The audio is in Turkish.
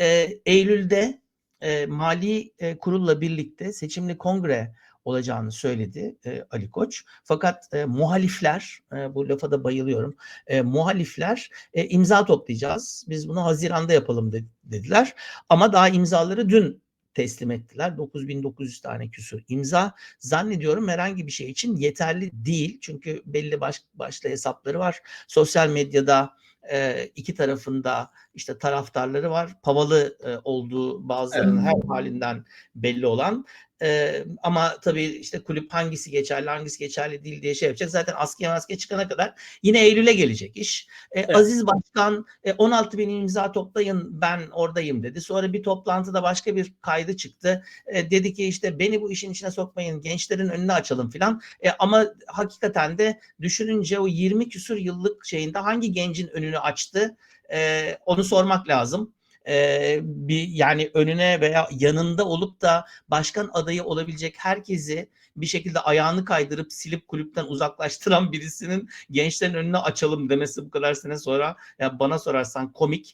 Eee, eylülde, eee, mali, eee, kurulla birlikte seçimli kongre olacağını söyledi, eee, Ali Koç. Fakat, eee, muhalifler, eee, bu lafa da bayılıyorum, eee, muhalifler, eee, imza toplayacağız, biz bunu haziranda yapalım de dediler. Ama daha imzaları dün teslim ettiler. 9.900 tane küsur imza. Zannediyorum herhangi bir şey için yeterli değil. Çünkü belli baş başlı hesapları var. Sosyal medyada, eee, 2 tarafın da, işte, taraftarları var. Pavalı, eee, olduğu bazılarının her hâlinden belli olan. Eee, ama tabii, işte, kulüp hangisi geçerli, hangisi geçerli değil diye şey yapacak. Zaten askıya maskıya çıkana kadar yine eylüle gelecek iş. Eee, Evet. Aziz Başkan, eee, "16.000 imza toplayın, ben oradayım." dedi. Sonra bir toplantıda başka bir kaydı çıktı. Eee, dedi ki, işte, "Beni bu işin içine sokmayın, gençlerin önünü açalım." filan. Eee, ama hakikaten de düşününce o 20 küsur yıllık şeyinde hangi gencin önünü açtı, eee, onu sormak lazım. Eee, bir, yani, önüne veya yanında olup da başkan adayı olabilecek herkesi bir şekilde ayağını kaydırıp silip kulüpten uzaklaştıran birisinin gençlerin önünü açalım demesi bu kadar sene sonra, ya, bana sorarsan komik.